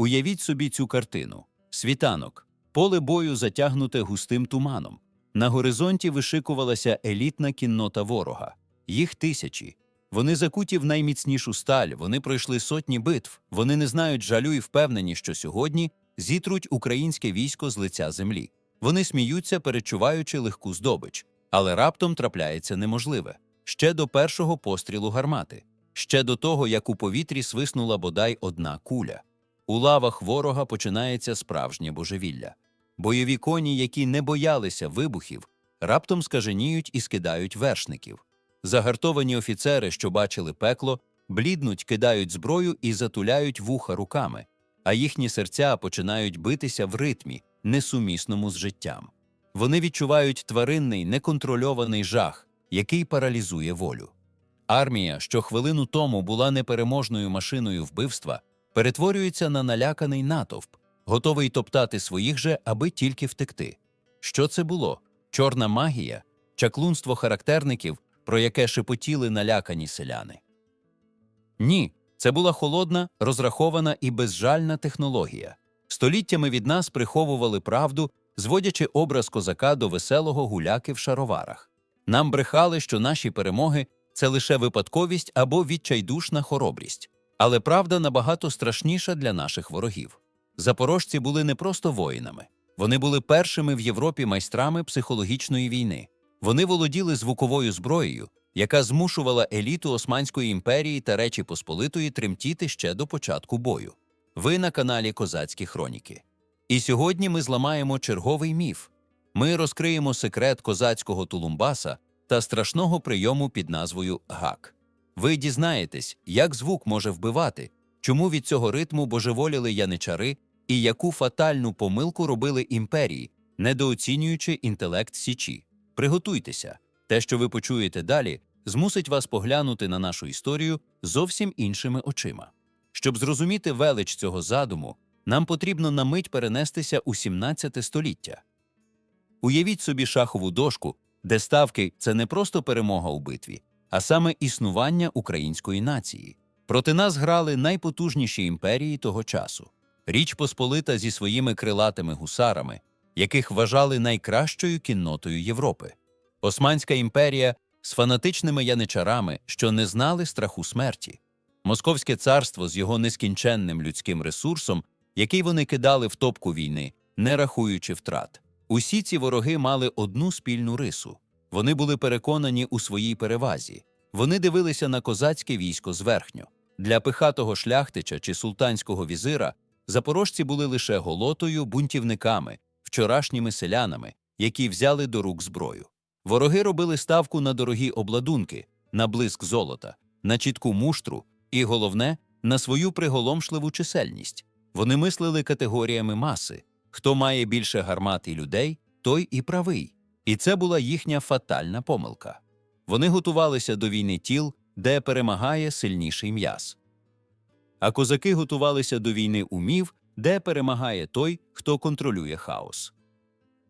Уявіть собі цю картину: світанок, поле бою затягнуте густим туманом. На горизонті вишикувалася елітна кіннота ворога. Їх тисячі. Вони закуті в найміцнішу сталь, вони пройшли сотні битв, вони не знають жалю і впевнені, що сьогодні зітруть українське військо з лиця землі. Вони сміються, перечуваючи легку здобич, але раптом трапляється неможливе ще до першого пострілу гармати, ще до того, як у повітрі свиснула бодай одна куля. У лавах ворога починається справжнє божевілля. Бойові коні, які не боялися вибухів, раптом скаженіють і скидають вершників. Загартовані офіцери, що бачили пекло, бліднуть, кидають зброю і затуляють вуха руками, а їхні серця починають битися в ритмі, несумісному з життям. Вони відчувають тваринний, неконтрольований жах, який паралізує волю. Армія, що хвилину тому була непереможною машиною вбивства, перетворюється на наляканий натовп, готовий топтати своїх же, аби тільки втекти. Що це було? Чорна магія, чаклунство характерників, про яке шепотіли налякані селяни. Ні, це була холодна, розрахована і безжальна технологія. Століттями від нас приховували правду, зводячи образ козака до веселого гуляки в шароварах. Нам брехали, що наші перемоги це лише випадковість або відчайдушна хоробрість. Але правда набагато страшніша для наших ворогів. Запорожці були не просто воїнами, вони були першими в Європі майстрами психологічної війни. Вони володіли звуковою зброєю, яка змушувала еліту Османської імперії та Речі Посполитої тремтіти ще до початку бою. Ви на каналі Козацькі Хроніки. І сьогодні ми зламаємо черговий міф. Ми розкриємо секрет козацького тулумбаса та страшного прийому під назвою гак. Ви дізнаєтесь, як звук може вбивати, чому від цього ритму божеволіли яничари і яку фатальну помилку робили імперії, недооцінюючи інтелект січі. Приготуйтеся, те, що ви почуєте далі, змусить вас поглянути на нашу історію зовсім іншими очима. Щоб зрозуміти велич цього задуму, нам потрібно на мить перенестися у 17 століття. Уявіть собі шахову дошку, де ставки це не просто перемога у битві, а саме існування української нації. Проти нас грали найпотужніші імперії того часу. Річ Посполита зі своїми крилатими гусарами, яких вважали найкращою кіннотою Європи. Османська імперія з фанатичними яничарами, що не знали страху смерті. Московське царство з його нескінченним людським ресурсом, який вони кидали в топку війни, не рахуючи втрат. Усі ці вороги мали одну спільну рису. Вони були переконані у своїй перевазі. Вони дивилися на козацьке військо зверхньо. Для пихатого шляхтича чи султанського візира запорожці були лише голотою, бунтівниками, вчорашніми селянами, які взяли до рук зброю. Вороги робили ставку на дорогі обладунки, на блиск золота, на чітку муштру і, головне, на свою приголомшливу чисельність. Вони мислили категоріями маси хто має більше гармат і людей, той і правий. І це була їхня фатальна помилка. Вони готувалися до війни тіл, де перемагає сильніший м'яз. А козаки готувалися до війни умів, де перемагає той, хто контролює хаос.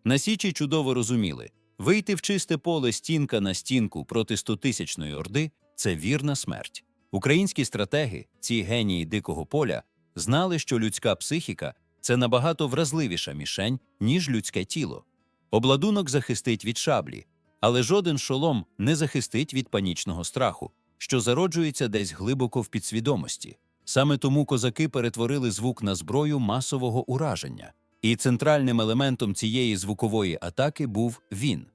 На Січі чудово розуміли вийти в чисте поле стінка на стінку проти стотисячної орди це вірна смерть. Українські стратеги, ці генії дикого поля, знали, що людська психіка це набагато вразливіша мішень, ніж людське тіло. Обладунок захистить від шаблі, але жоден шолом не захистить від панічного страху, що зароджується десь глибоко в підсвідомості. Саме тому козаки перетворили звук на зброю масового ураження, і центральним елементом цієї звукової атаки був він.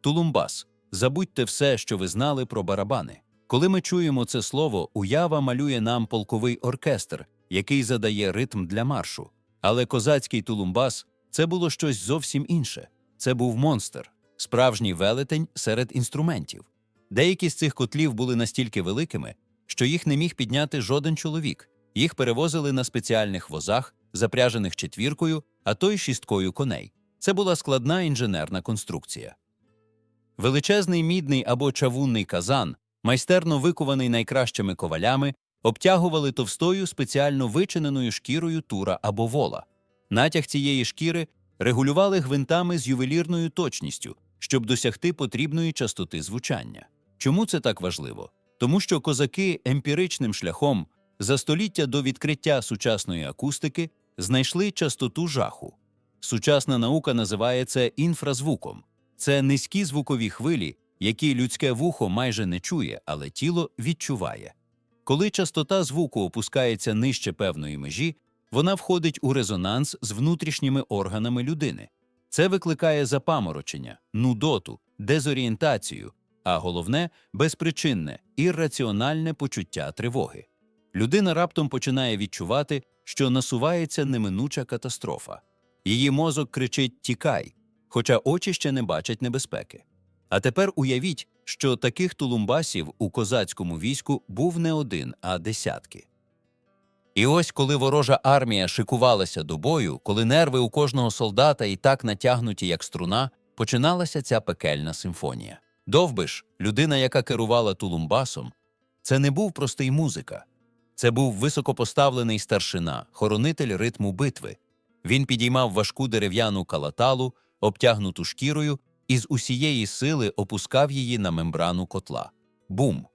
Тулумбас. Забудьте все, що ви знали про барабани. Коли ми чуємо це слово, уява малює нам полковий оркестр, який задає ритм для маршу. Але козацький тулумбас це було щось зовсім інше. Це був монстр, справжній велетень серед інструментів. Деякі з цих котлів були настільки великими, що їх не міг підняти жоден чоловік. Їх перевозили на спеціальних возах, запряжених четвіркою, а то й шісткою коней. Це була складна інженерна конструкція. Величезний мідний або чавунний казан, майстерно викуваний найкращими ковалями, обтягували товстою спеціально вичиненою шкірою тура або вола. Натяг цієї шкіри регулювали гвинтами з ювелірною точністю, щоб досягти потрібної частоти звучання. Чому це так важливо? Тому що козаки емпіричним шляхом За століття до відкриття сучасної акустики знайшли частоту жаху. Сучасна наука називає це інфразвуком. Це низькі звукові хвилі, які людське вухо майже не чує, але тіло відчуває. Коли частота звуку опускається нижче певної межі, вона входить у резонанс з внутрішніми органами людини. Це викликає запаморочення, нудоту, дезорієнтацію, а головне безпричинне, ірраціональне почуття тривоги. Людина раптом починає відчувати, що насувається неминуча катастрофа. Її мозок кричить Тікай, хоча очі ще не бачать небезпеки. А тепер уявіть, що таких тулумбасів у козацькому війську був не один, а десятки. І ось коли ворожа армія шикувалася до бою, коли нерви у кожного солдата і так натягнуті, як струна, починалася ця пекельна симфонія. Довбиш, людина, яка керувала тулумбасом, це не був простий музика. Це був високопоставлений старшина, хоронитель ритму битви. Він підіймав важку дерев'яну калаталу, обтягнуту шкірою, і з усієї сили опускав її на мембрану котла. Бум!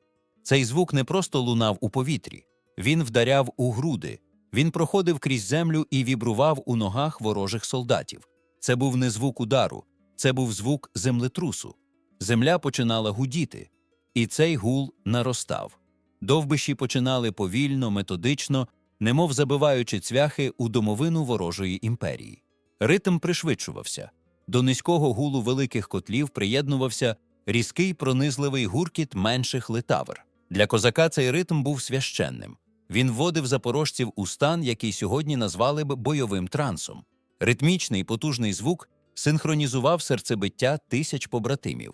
Цей звук не просто лунав у повітрі, він вдаряв у груди, він проходив крізь землю і вібрував у ногах ворожих солдатів. Це був не звук удару, це був звук землетрусу. Земля починала гудіти, і цей гул наростав. Довбиші починали повільно, методично, немов забиваючи цвяхи у домовину ворожої імперії. Ритм пришвидшувався. До низького гулу великих котлів приєднувався різкий пронизливий гуркіт менших литавр. Для козака цей ритм був священним. Він вводив запорожців у стан, який сьогодні назвали б бойовим трансом. Ритмічний потужний звук синхронізував серцебиття тисяч побратимів.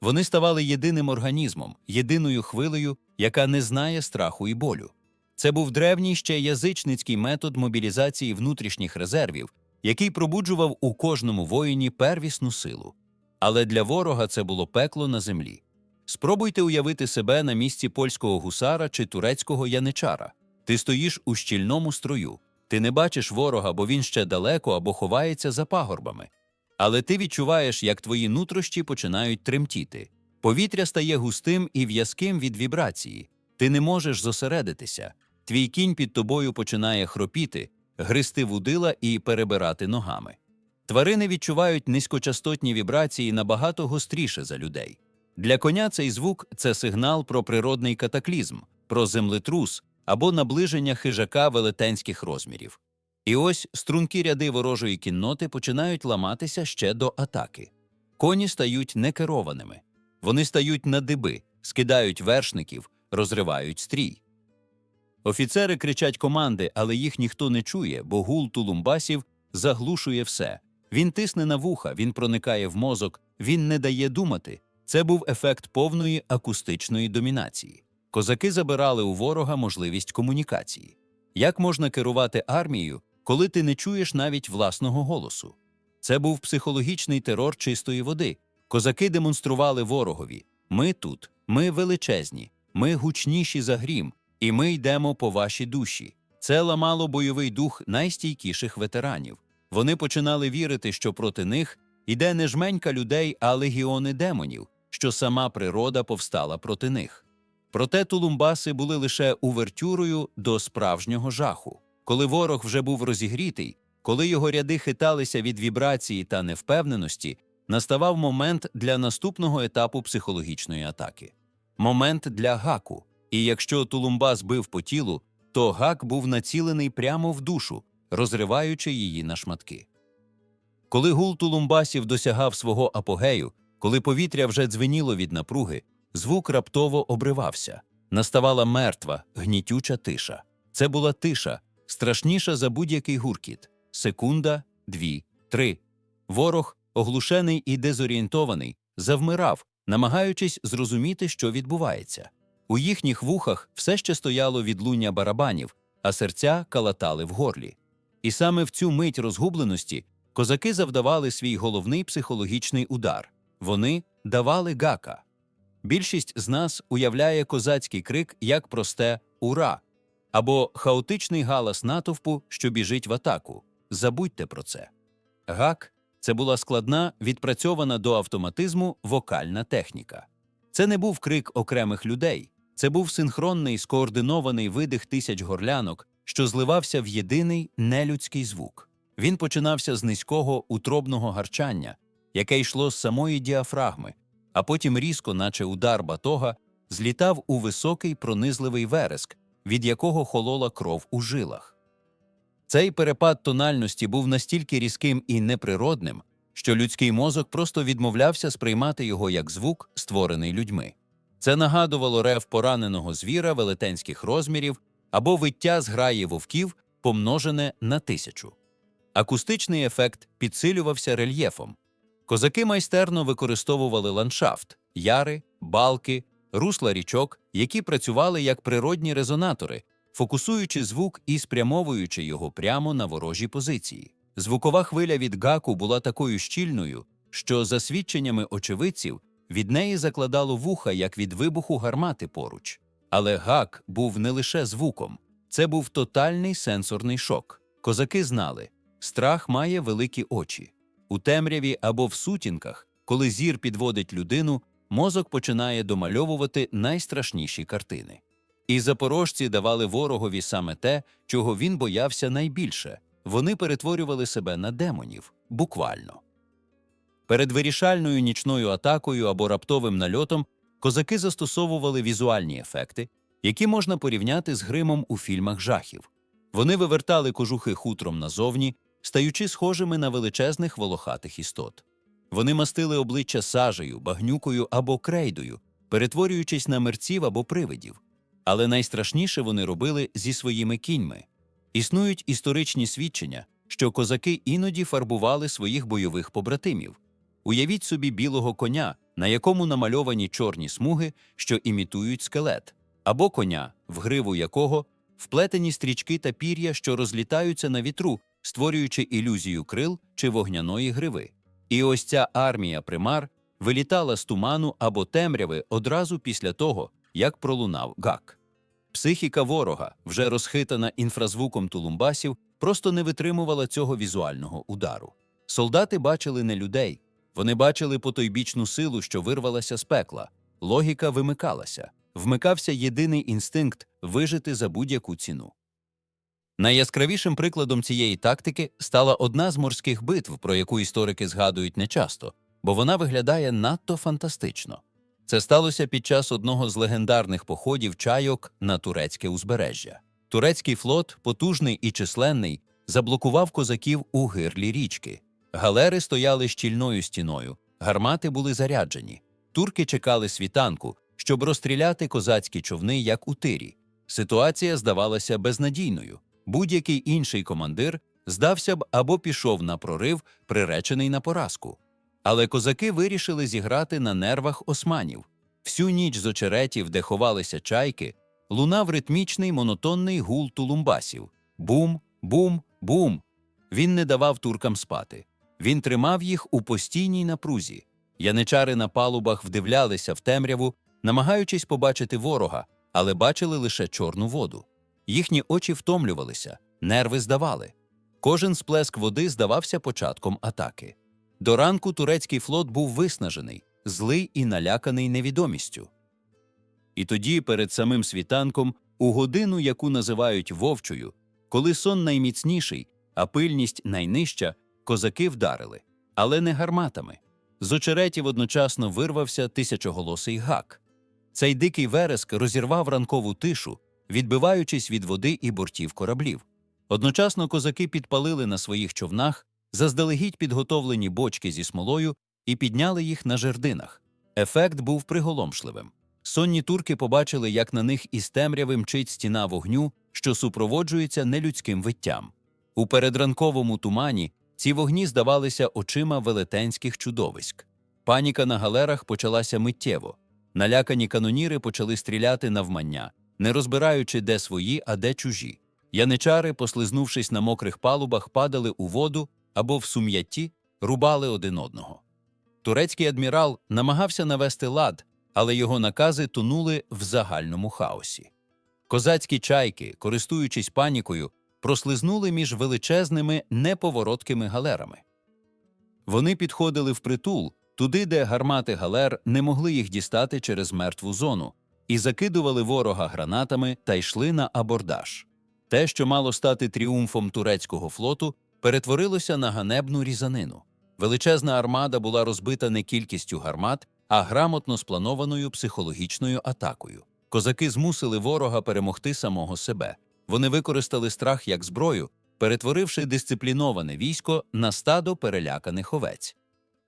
Вони ставали єдиним організмом, єдиною хвилею, яка не знає страху і болю. Це був древній ще язичницький метод мобілізації внутрішніх резервів, який пробуджував у кожному воїні первісну силу. Але для ворога це було пекло на землі. Спробуйте уявити себе на місці польського гусара чи турецького яничара. Ти стоїш у щільному строю, ти не бачиш ворога, бо він ще далеко або ховається за пагорбами. Але ти відчуваєш, як твої нутрощі починають тремтіти. Повітря стає густим і в'язким від вібрації. Ти не можеш зосередитися. Твій кінь під тобою починає хропіти, гристи вудила і перебирати ногами. Тварини відчувають низькочастотні вібрації набагато гостріше за людей. Для коня цей звук це сигнал про природний катаклізм, про землетрус або наближення хижака велетенських розмірів. І ось стрункі ряди ворожої кінноти починають ламатися ще до атаки. Коні стають некерованими. Вони стають на диби, скидають вершників, розривають стрій. Офіцери кричать команди, але їх ніхто не чує, бо гул тулумбасів заглушує все. Він тисне на вуха, він проникає в мозок, він не дає думати. Це був ефект повної акустичної домінації. Козаки забирали у ворога можливість комунікації. Як можна керувати армією, коли ти не чуєш навіть власного голосу? Це був психологічний терор чистої води. Козаки демонстрували ворогові: ми тут, ми величезні, ми гучніші за грім, і ми йдемо по вашій душі. Це ламало бойовий дух найстійкіших ветеранів. Вони починали вірити, що проти них іде не жменька людей, а легіони демонів, що сама природа повстала проти них. Проте тулумбаси були лише увертюрою до справжнього жаху. Коли ворог вже був розігрітий, коли його ряди хиталися від вібрації та невпевненості, наставав момент для наступного етапу психологічної атаки момент для гаку. І якщо тулумбас бив по тілу, то гак був націлений прямо в душу, розриваючи її на шматки. Коли гул тулумбасів досягав свого апогею, коли повітря вже дзвеніло від напруги, звук раптово обривався. Наставала мертва, гнітюча тиша. Це була тиша, страшніша за будь-який гуркіт. Секунда, дві, три. Ворог, оглушений і дезорієнтований, завмирав, намагаючись зрозуміти, що відбувається. У їхніх вухах все ще стояло відлуння барабанів, а серця калатали в горлі. І саме в цю мить розгубленості козаки завдавали свій головний психологічний удар вони давали гака. Більшість з нас уявляє козацький крик як просте Ура! або хаотичний галас натовпу, що біжить в атаку. Забудьте про це. Гак це була складна, відпрацьована до автоматизму вокальна техніка. Це не був крик окремих людей, Це був синхронний скоординований видих тисяч горлянок, що зливався в єдиний нелюдський звук. Він починався з низького утробного гарчання, яке йшло з самої діафрагми, а потім різко, наче удар батога, злітав у високий пронизливий вереск, від якого холола кров у жилах. Цей перепад тональності був настільки різким і неприродним, що людський мозок просто відмовлявся сприймати його як звук, створений людьми. Це нагадувало рев пораненого звіра велетенських розмірів або виття зграї вовків, помножене на тисячу. Акустичний ефект підсилювався рельєфом. Козаки майстерно використовували ландшафт, яри, балки, русла річок, які працювали як природні резонатори, фокусуючи звук і спрямовуючи його прямо на ворожі позиції. Звукова хвиля від гаку була такою щільною, що, за свідченнями очевидців, від неї закладало вуха, як від вибуху гармати поруч. Але гак був не лише звуком, це був тотальний сенсорний шок. Козаки знали, страх має великі очі. У темряві або в сутінках, коли зір підводить людину, мозок починає домальовувати найстрашніші картини. І запорожці давали ворогові саме те, чого він боявся найбільше вони перетворювали себе на демонів, буквально. Перед вирішальною нічною атакою або раптовим нальотом козаки застосовували візуальні ефекти, які можна порівняти з гримом у фільмах жахів. Вони вивертали кожухи хутром назовні, стаючи схожими на величезних волохатих істот. Вони мастили обличчя сажею, багнюкою або крейдою, перетворюючись на мерців або привидів. Але найстрашніше вони робили зі своїми кіньми. Існують історичні свідчення, що козаки іноді фарбували своїх бойових побратимів. Уявіть собі білого коня, на якому намальовані чорні смуги, що імітують скелет, або коня, в гриву якого вплетені стрічки та пір'я, що розлітаються на вітру, створюючи ілюзію крил чи вогняної гриви. І ось ця армія примар вилітала з туману або темряви одразу після того, як пролунав гак. Психіка ворога, вже розхитана інфразвуком тулумбасів, просто не витримувала цього візуального удару. Солдати бачили не людей, вони бачили потойбічну силу, що вирвалася з пекла. Логіка вимикалася, вмикався єдиний інстинкт вижити за будь-яку ціну. Найяскравішим прикладом цієї тактики стала одна з морських битв, про яку історики згадують нечасто, бо вона виглядає надто фантастично. Це сталося під час одного з легендарних походів чайок на турецьке узбережжя. Турецький флот, потужний і численний, заблокував козаків у гирлі річки. Галери стояли щільною стіною, гармати були заряджені. Турки чекали світанку, щоб розстріляти козацькі човни, як у тирі. Ситуація здавалася безнадійною. Будь-який інший командир здався б або пішов на прорив, приречений на поразку. Але козаки вирішили зіграти на нервах османів. Всю ніч з очеретів, де ховалися чайки, лунав ритмічний монотонний гул тулумбасів. Бум, бум, бум. Він не давав туркам спати. Він тримав їх у постійній напрузі. Яничари на палубах вдивлялися в темряву, намагаючись побачити ворога, але бачили лише чорну воду. Їхні очі втомлювалися, нерви здавали. Кожен сплеск води здавався початком атаки. До ранку турецький флот був виснажений, злий і наляканий невідомістю. І тоді, перед самим світанком, у годину, яку називають вовчою, коли сон найміцніший, а пильність найнижча, козаки вдарили, але не гарматами. З очеретів одночасно вирвався тисячоголосий гак. Цей дикий вереск розірвав ранкову тишу, відбиваючись від води і бортів кораблів. Одночасно козаки підпалили на своїх човнах заздалегідь підготовлені бочки зі смолою і підняли їх на жердинах. Ефект був приголомшливим. Сонні турки побачили, як на них із темряви мчить стіна вогню, що супроводжується нелюдським виттям. У передранковому тумані ці вогні здавалися очима велетенських чудовиськ. Паніка на галерах почалася миттєво. Налякані каноніри почали стріляти навмання, не розбираючи, де свої, а де чужі. Яничари, послизнувшись на мокрих палубах, падали у воду або в сум'ятті рубали один одного. Турецький адмірал намагався навести лад, але його накази тонули в загальному хаосі. Козацькі чайки, користуючись панікою, прослизнули між величезними неповороткими галерами. Вони підходили впритул, туди, де гармати галер не могли їх дістати через мертву зону, і закидували ворога гранатами та йшли на абордаж. Те, що мало стати тріумфом турецького флоту, перетворилося на ганебну різанину. Величезна армада була розбита не кількістю гармат, а грамотно спланованою психологічною атакою. Козаки змусили ворога перемогти самого себе. Вони використали страх як зброю, перетворивши дисципліноване військо на стадо переляканих овець.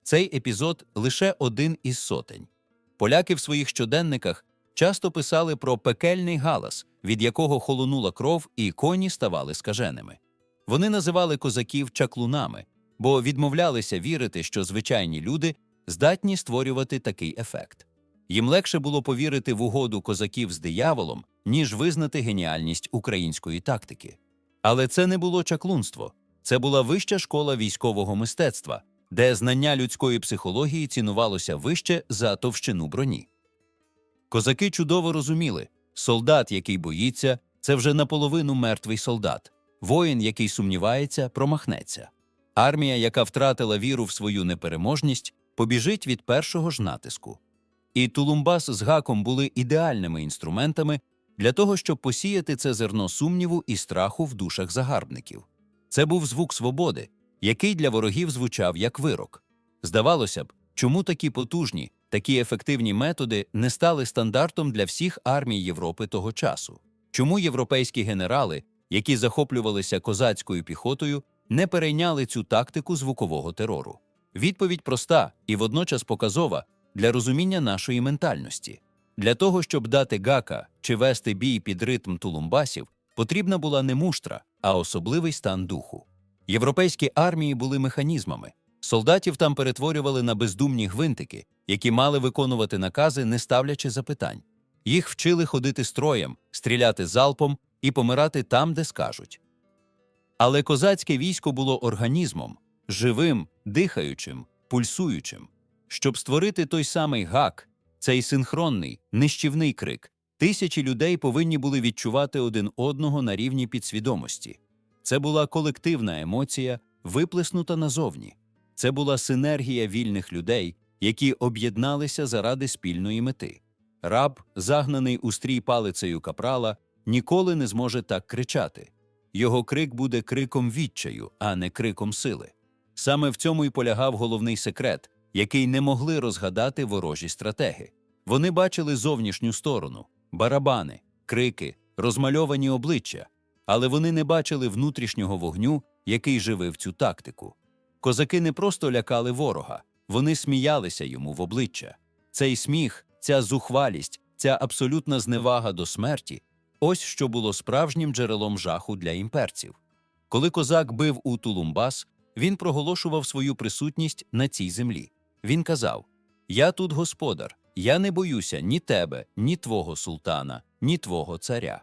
Цей епізод лише один із сотень. Поляки в своїх щоденниках часто писали про пекельний галас, від якого холонула кров і коні ставали скаженими. Вони називали козаків чаклунами, бо відмовлялися вірити, що звичайні люди здатні створювати такий ефект. Їм легше було повірити в угоду козаків з дияволом, ніж визнати геніальність української тактики. Але це не було чаклунство, це була вища школа військового мистецтва, де знання людської психології цінувалося вище за товщину броні. Козаки чудово розуміли, солдат, який боїться, це вже наполовину мертвий солдат, воїн, який сумнівається, промахнеться. Армія, яка втратила віру в свою непереможність, побіжить від першого ж натиску. І Тулумбас з гаком були ідеальними інструментами для того, щоб посіяти це зерно сумніву і страху в душах загарбників. Це був звук свободи, який для ворогів звучав як вирок. Здавалося б, чому такі потужні, такі ефективні методи не стали стандартом для всіх армій Європи того часу? Чому європейські генерали, які захоплювалися козацькою піхотою, не перейняли цю тактику звукового терору? Відповідь проста і водночас показова для розуміння нашої ментальності. Для того, щоб дати гака чи вести бій під ритм тулумбасів, потрібна була не муштра, а особливий стан духу. Європейські армії були механізмами. Солдатів там перетворювали на бездумні гвинтики, які мали виконувати накази, не ставлячи запитань. Їх вчили ходити строєм, стріляти залпом і помирати там, де скажуть. Але козацьке військо було організмом, живим, дихаючим, пульсуючим. Щоб створити той самий гак, цей синхронний, нищівний крик, тисячі людей повинні були відчувати один одного на рівні підсвідомості. Це була колективна емоція, виплеснута назовні. Це була синергія вільних людей, які об'єдналися заради спільної мети. Раб, загнаний у стрій палицею капрала, ніколи не зможе так кричати. Його крик буде криком відчаю, а не криком сили. Саме в цьому й полягав головний секрет, який не могли розгадати ворожі стратеги. Вони бачили зовнішню сторону, барабани, крики, розмальовані обличчя, але вони не бачили внутрішнього вогню, який живив цю тактику. Козаки не просто лякали ворога, вони сміялися йому в обличчя. Цей сміх, ця зухвалість, ця абсолютна зневага до смерті ось що було справжнім джерелом жаху для імперців. Коли козак бив у Тулумбас, він проголошував свою присутність на цій землі. Він казав: Я тут господар, я не боюся ні тебе, ні твого султана, ні твого царя.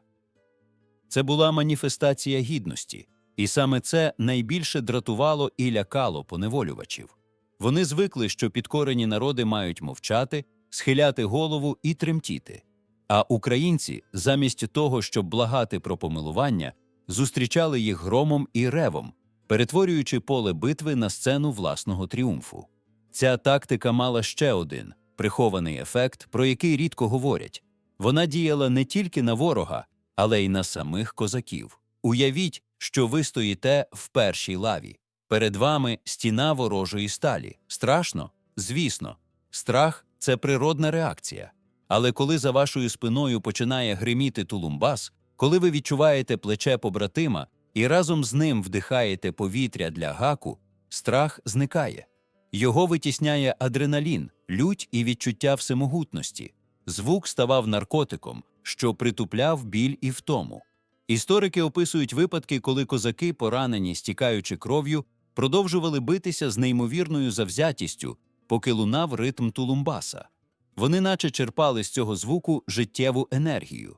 Це була маніфестація гідності, і саме це найбільше дратувало і лякало поневолювачів. Вони звикли, що підкорені народи мають мовчати, схиляти голову і тремтіти. А українці, замість того, щоб благати про помилування, зустрічали їх громом і ревом, перетворюючи поле битви на сцену власного тріумфу. Ця тактика мала ще один прихований ефект, про який рідко говорять. Вона діяла не тільки на ворога, але й на самих козаків. Уявіть, що ви стоїте в першій лаві. Перед вами стіна ворожої сталі. Страшно? Звісно, страх це природна реакція. Але коли за вашою спиною починає гриміти тулумбас, коли ви відчуваєте плече побратима і разом з ним вдихаєте повітря для гаку, страх зникає. Його витісняє адреналін, лють і відчуття всемогутності. Звук ставав наркотиком, що притупляв біль і втому. Історики описують випадки, коли козаки, поранені, стікаючи кров'ю, продовжували битися з неймовірною завзятістю, поки лунав ритм тулумбаса. Вони наче черпали з цього звуку життєву енергію.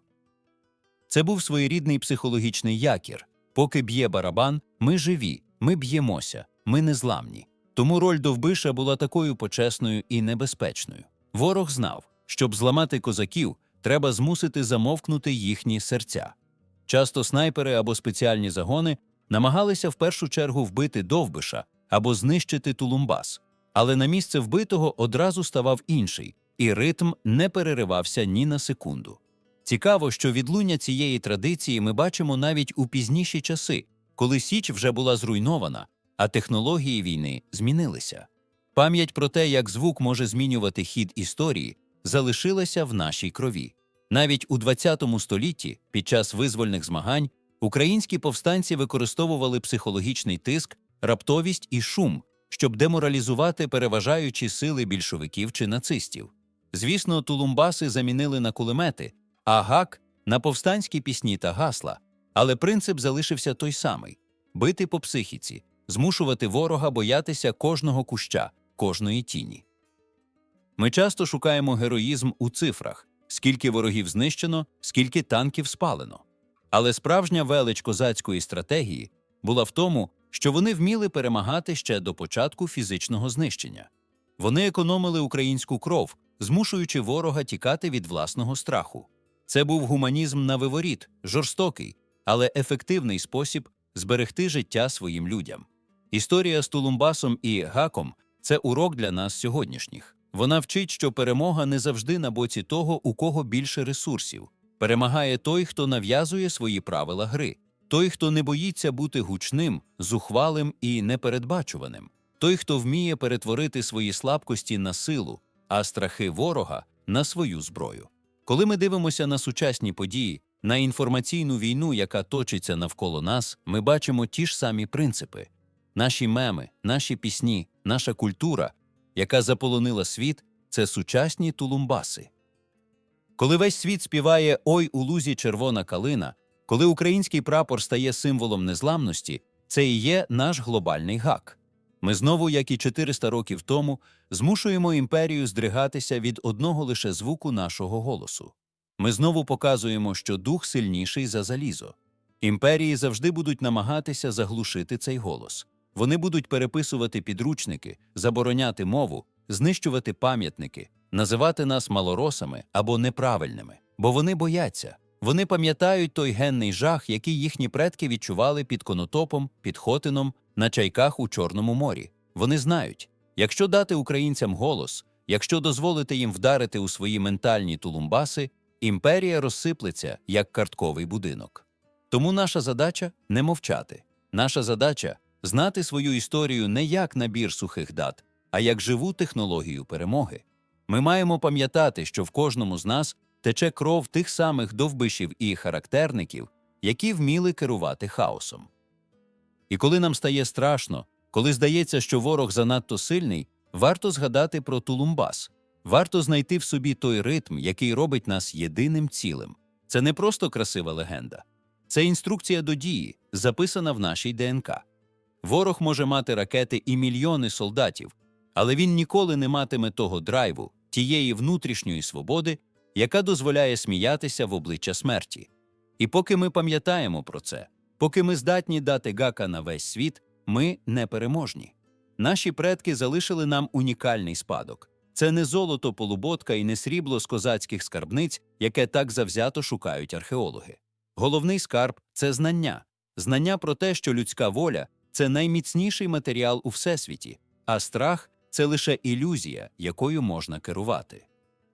Це був своєрідний психологічний якір. Поки б'є барабан, ми живі, ми б'ємося, ми незламні. Тому роль довбиша була такою почесною і небезпечною. Ворог знав, щоб зламати козаків, треба змусити замовкнути їхні серця. Часто снайпери або спеціальні загони намагалися в першу чергу вбити довбиша або знищити тулумбас. Але на місце вбитого одразу ставав інший, і ритм не переривався ні на секунду. Цікаво, що відлуння цієї традиції ми бачимо навіть у пізніші часи, коли Січ вже була зруйнована, а технології війни змінилися. Пам'ять про те, як звук може змінювати хід історії, залишилася в нашій крові. Навіть у ХХ столітті, під час визвольних змагань, українські повстанці використовували психологічний тиск, раптовість і шум, щоб деморалізувати переважаючі сили більшовиків чи нацистів. Звісно, тулумбаси замінили на кулемети, а гак на повстанські пісні та гасла, але принцип залишився той самий бити по психіці, змушувати ворога боятися кожного куща, кожної тіні. Ми часто шукаємо героїзм у цифрах скільки ворогів знищено, скільки танків спалено. Але справжня велич козацької стратегії була в тому, що вони вміли перемагати ще до початку фізичного знищення. Вони економили українську кров, змушуючи ворога тікати від власного страху. Це був гуманізм на виворіт, жорстокий, але ефективний спосіб зберегти життя своїм людям. Історія з Тулумбасом і Гаком це урок для нас сьогоднішніх. Вона вчить, що перемога не завжди на боці того, у кого більше ресурсів. Перемагає той, хто нав'язує свої правила гри, той, хто не боїться бути гучним, зухвалим і непередбачуваним, той, хто вміє перетворити свої слабкості на силу, а страхи ворога на свою зброю. Коли ми дивимося на сучасні події, на інформаційну війну, яка точиться навколо нас, ми бачимо ті ж самі принципи. Наші меми, наші пісні, наша культура, яка заполонила світ, це сучасні тулумбаси. Коли весь світ співає Ой у лузі червона калина, коли український прапор стає символом незламності, це і є наш глобальний гак. Ми знову, як і 400 років тому, змушуємо імперію здригатися від одного лише звуку нашого голосу. Ми знову показуємо, що дух сильніший за залізо. Імперії завжди будуть намагатися заглушити цей голос. Вони будуть переписувати підручники, забороняти мову, знищувати пам'ятники, називати нас малоросами або неправильними, бо вони бояться. Вони пам'ятають той генний жах, який їхні предки відчували під конотопом, під Хотином, на чайках у Чорному морі. Вони знають, якщо дати українцям голос, якщо дозволити їм вдарити у свої ментальні тулумбаси, імперія розсиплеться як картковий будинок. Тому наша задача не мовчати. Наша задача знати свою історію не як набір сухих дат, а як живу технологію перемоги. Ми маємо пам'ятати, що в кожному з нас тече кров тих самих довбишів і характерників, які вміли керувати хаосом. І коли нам стає страшно, коли здається, що ворог занадто сильний, варто згадати про Тулумбас, варто знайти в собі той ритм, який робить нас єдиним цілим. Це не просто красива легенда, це інструкція до дії, записана в нашій ДНК. Ворог може мати ракети і мільйони солдатів, але він ніколи не матиме того драйву, тієї внутрішньої свободи, яка дозволяє сміятися в обличчя смерті. І поки ми пам'ятаємо про це, поки ми здатні дати гака на весь світ, ми непереможні. Наші предки залишили нам унікальний спадок. Це не золото полуботка і не срібло з козацьких скарбниць, яке так завзято шукають археологи. Головний скарб це знання, знання про те, що людська воля це найміцніший матеріал у всесвіті, а страх це лише ілюзія, якою можна керувати.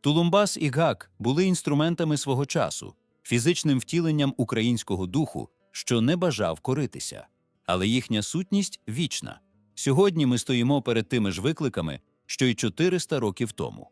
Тулумбас і Гак були інструментами свого часу, фізичним втіленням українського духу, що не бажав коритися. Але їхня сутність вічна. Сьогодні ми стоїмо перед тими ж викликами, що й 400 років тому.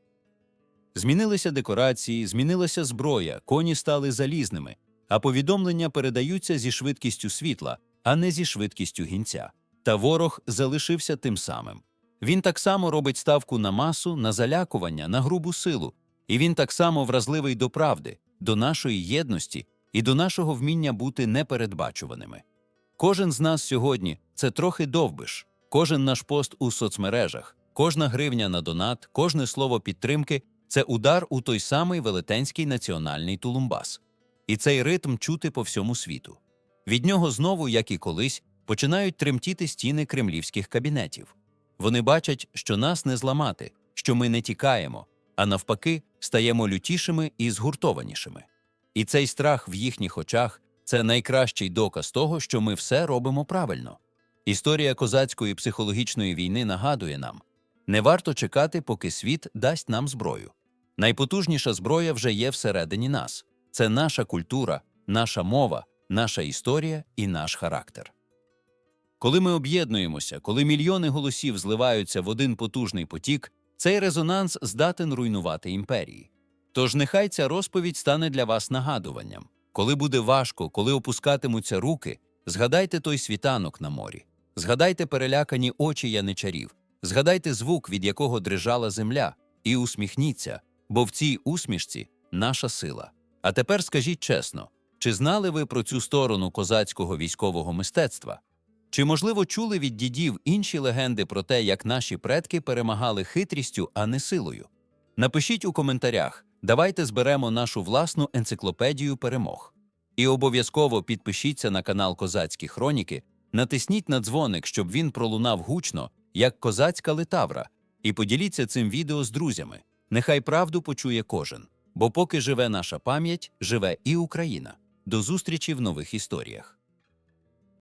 Змінилися декорації, змінилася зброя, коні стали залізними, а повідомлення передаються зі швидкістю світла, а не зі швидкістю гінця. Та ворог залишився тим самим. Він так само робить ставку на масу, на залякування, на грубу силу, і він так само вразливий до правди, до нашої єдності і до нашого вміння бути непередбачуваними. Кожен з нас сьогодні це трохи довбиш, кожен наш пост у соцмережах, кожна гривня на донат, кожне слово підтримки це удар у той самий велетенський національний тулумбас. І цей ритм чути по всьому світу. Від нього знову, як і колись, починають тремтіти стіни кремлівських кабінетів. Вони бачать, що нас не зламати, що ми не тікаємо, а навпаки, стаємо лютішими і згуртованішими. І цей страх в їхніх очах це найкращий доказ того, що ми все робимо правильно. Історія козацької психологічної війни нагадує нам не варто чекати, поки світ дасть нам зброю. Найпотужніша зброя вже є всередині нас. Це наша культура, наша мова, наша історія і наш характер. Коли ми об'єднуємося, коли мільйони голосів зливаються в один потужний потік, цей резонанс здатен руйнувати імперії. Тож нехай ця розповідь стане для вас нагадуванням. Коли буде важко, коли опускатимуться руки, згадайте той світанок на морі, згадайте перелякані очі яничарів, згадайте звук, від якого дрижала земля, і усміхніться, бо в цій усмішці наша сила. А тепер скажіть чесно, чи знали ви про цю сторону козацького військового мистецтва? Чи, можливо, чули від дідів інші легенди про те, як наші предки перемагали хитрістю, а не силою? Напишіть у коментарях, давайте зберемо нашу власну енциклопедію перемог. І обов'язково підпишіться на канал Козацькі Хроніки, натисніть на дзвоник, щоб він пролунав гучно, як козацька литавра, і поділіться цим відео з друзями. Нехай правду почує кожен. Бо поки живе наша пам'ять, живе і Україна. До зустрічі в нових історіях.